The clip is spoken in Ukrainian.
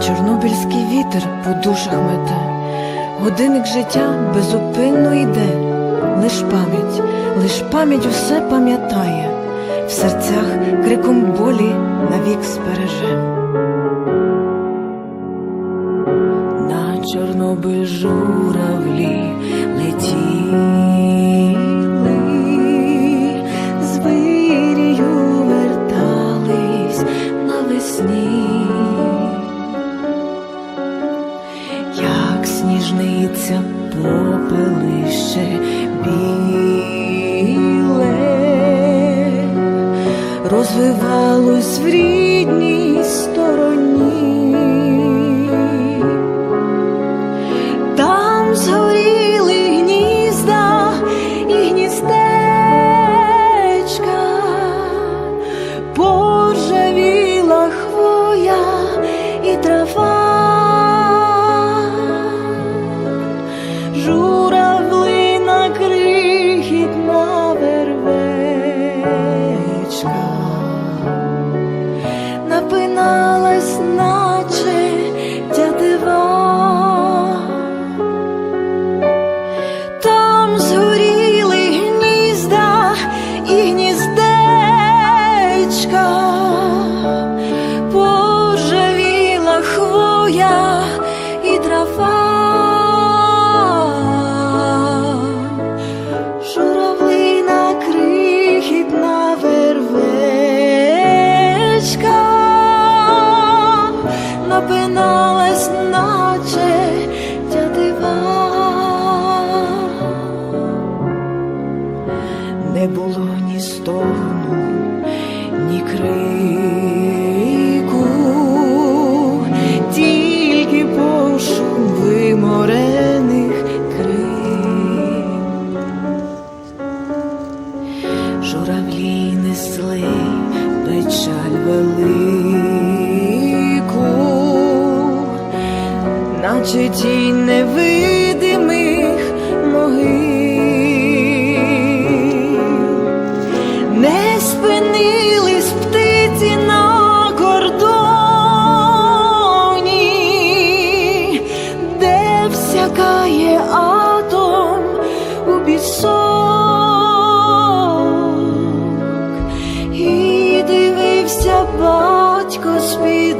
Чорнобильський вітер по душах мете, годинник життя безупинно йде, лиш пам'ять, лиш пам'ять усе пам'ятає, в серцях криком болі навік збереже. На Чорнобиль журавлі летіли, з вирію вертались навесні, як сніжниця попелище біле, розвивалось в рідній стороні. Напиналась, напиналась, наче тятива. Не було ні стогну, ні крику, тільки пошум виморених крил. Журавлі несли печаль велику, наче тінь невидимих могил. Не спинились птиці на кордоні, де всякає атом у пісок, і дивився батько з-під